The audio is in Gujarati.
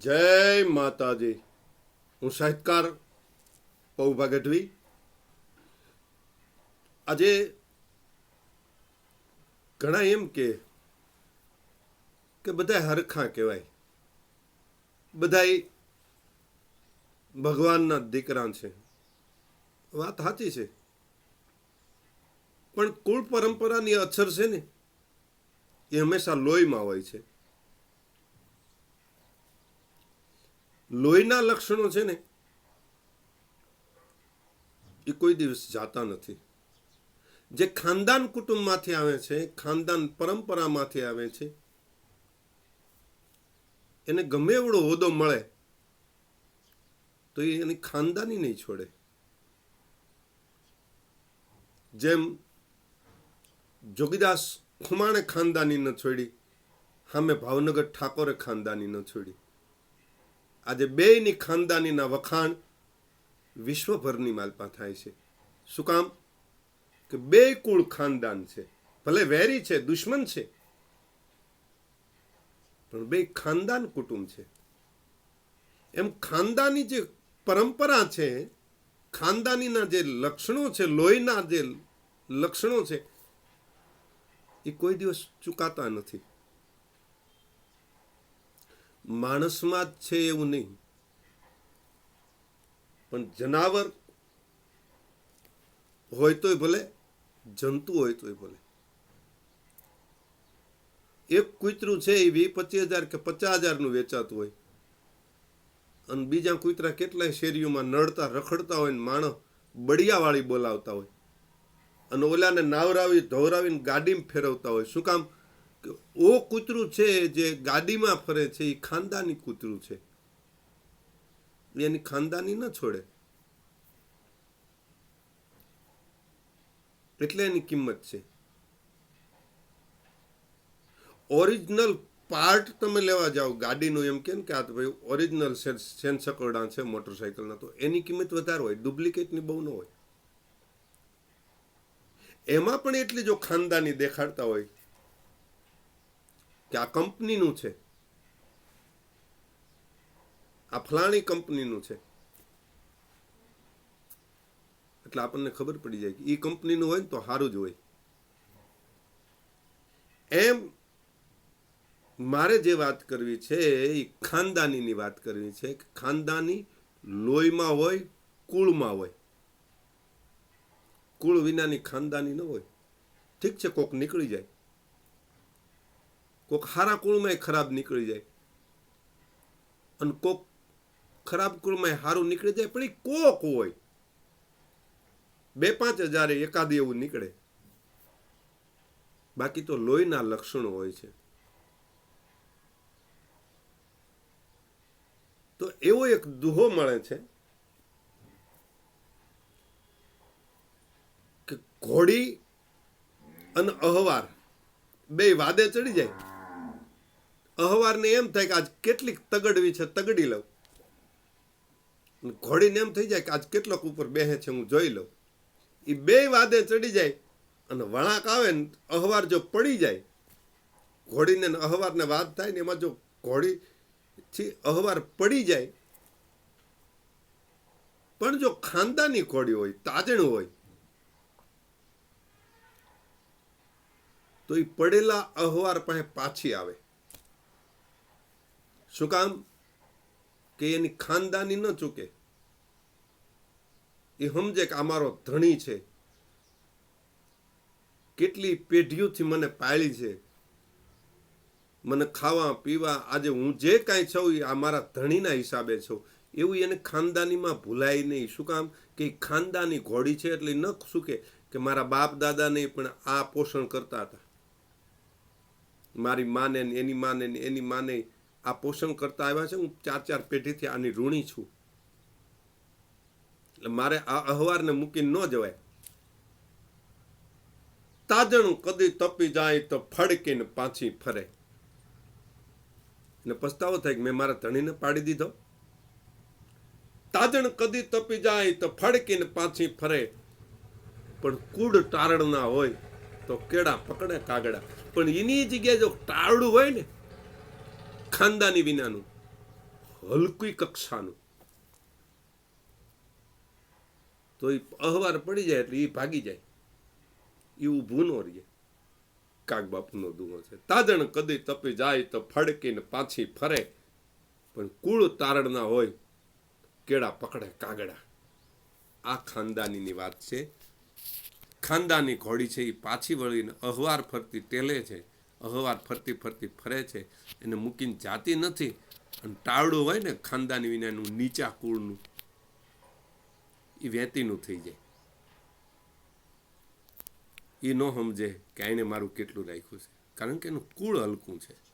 જય માતાજી. હું સાહિત્યકાર પૌભા ગઢવી આજે ઘણા એમ કે કે બધા હરખા કહેવાય. બધાય ભગવાનના દીકરા છે. વાત સાચી છે. પણ કુળ પરંપરાની અસર છે ને, એ હંમેશા લોહીમાં હોય છે. લોહીના લક્ષણો છે ને, એ કોઈ દિવસ જાતા નથી. જે ખાનદાન કુટુંબમાંથી આવે છે, ખાનદાન પરંપરામાંથી આવે છે, એને ગમે એવડો હોદો મળે, તો એ એની ખાનદાની નહીં છોડે. જેમ જોગીદાસ ખુમાણે ખાનદાની ન છોડી સામે ભાવનગર ઠાકોરે ખાનદાની ન છોડી આજે બેયની ખાનદાનીના વખાણ વિશ્વભરની માલપા થાય છે. શું કામ? કે બે કુળ ખાનદાન છે. ભલે વેરી છે, દુશ્મન છે, પણ બે ખાનદાન કુટુંબ છે. એમ ખાનદાની જે પરંપરા છે, ખાનદાનીના જે લક્ષણો છે, લોહીના જે લક્ષણો છે, એ કોઈ દિવસ ચૂકાતા નથી. માણસમાં જ છે એવું નહીં. પણ જનાવર હોય તોય ભલે, જંતુ હોય તોય ભલે. એક કૂતરું છે એ વી પચીસ હજાર કે પચાસ હજારનું વેચાતું હોય. અને બીજા કૂતરા કેટલાય શેરીઓમાં નડતા, રખડતા હોય ને માણસ બળિયાવાળી બોલાવતા હોય. અને ઓલાને નાવરાવી, ધોવરાવીને ગાડીમાં ફેરવતા હોય. શું કામ? ઓ કૂતરું છે જે ગાડીમાં ફરે છે એ ખાનદાની કૂતરું છે. એની ખાનદાની ન છોડે. એટલે એની કિંમત છે. ઓરિજિનલ પાર્ટ તમે લેવા જાઓ ગાડીનું, એમ કેમ કે આ તો ભાઈ ઓરિજિનલ સેન્સકરડા છે મોટરસાઇકલના તો. એની કિંમત વધારે હોય, ડુપ્લિકેટની બહુ ન હોય. એમાં પણ એટલી જો ખાનદાની દેખાડતા હોય કે આ કંપનીનું છે. આ ફલાણી કંપનીનું છે. એટલે આપણને ખબર પડી જાય કે એ કંપનીનું હોય ને તો સારું જ હોય. એમ મારે જે વાત કરવી છે એ ખાનદાનીની વાત કરવી છે કે ખાનદાની લોહીમાં હોય, કુળમાં હોય. કુળ વિનાની ખાનદાની ન હોય. ઠીક છે, કોક નીકળી જાય. કોક હારા કુળમાંય ખરાબ નીકળી જાય. અને કોક ખરાબ કુળમાંય સારું નીકળી જાય, પણ એ કોક હોય. બે પાંચ હજાર એકાદ એવું નીકળે. બાકી તો લોહીના લક્ષણો હોય છે. તો એવો એક દુહો મળે છે કે ઘોડી અને અહવાર બે વાદે ચડી જાય. અહવારને એમ થાય કે આજ કેટલીક તગડવી છે, તગડી લઉં. ઘોડીને એમ થઈ જાય કે આજ કેટલોક ઉપર બેહે છે, હું જોઈ લઉં. એ બે વાદે ચડી જાય અને વળાંક આવે ને અહવાર જો પડી જાય, ઘોડીને અહવારને વાદ થાય ને એમાં જો ઘોડીથી અહવાર પડી જાય, પણ જો ખાનદાની ઘોડી હોય, તાજણું હોય, તો એ પડેલા અહવાર પાસે પાછી આવે. શું કામ? કે એની ખાનદાની ન ચૂકે. એ સમજે કે આ મારો ધણી છે. કેટલી પેઢીઓથી મને પાળી છે. મને ખાવા, પીવા, આજે હું જે કાંઈ છું એ આ મારા ધણીના હિસાબે છું. એવું એને ખાનદાનીમાં ભૂલાય નહીં. શું કામ? કે ખાનદાની ઘોડી છે એટલે ન શું કે મારા બાપ દાદાને પણ આ પોષણ કરતા હતા. મારી માને એની માને એની માને આ પોષણ કરતા આવ્યા છે. હું ચાર ચાર પેઢીથી આની ઋણી છું. એટલે મારે આ અહવારને મૂકીને ન જવાય. તાજણું કદી તપી જાય તો ફડકીને પાછી ફરે. એટલે પસ્તાવો થાય કે મેં મારા ધણીને પાડી દીધો. તાજણ કદી તપી જાય તો ફડકીને પાછી ફરે. પણ કુડ તારણના હોય તો કેળા પકડે કાગડા. પણ એની જગ્યાએ જો ટાળું હોય ને ખાનદાની વિનાનું, હલકી કક્ષાનું. તો એ અહવાર પડી જાય એટલે એ ભાગી જાય. એ ઊભું ન રહીએ. કાગ બાપુનો દુહો છે. તાદણ કદી તપી જાય તો ફડકીને પાછી ફરે. પણ કુળ તારણના હોય, કેળા પકડે કાગડા. આ ખાનદાનીની વાત છે. ખાનદાની ઘોડી છે એ પાછી વળીને અહવાર ફરતી ટેલે છે. અહવાર ફરતી ફરતી ફરે છે, એને મૂકીને જાતી નથી. અને ટાળું હોય ને, ખાનદાની વિનાનું, નીચા કુળનું એ વેતીનું થઈ જાય. એ ન સમજે કે આને મારું કેટલું રાખ્યું છે. કારણ કે એનું કુળ હલકું છે.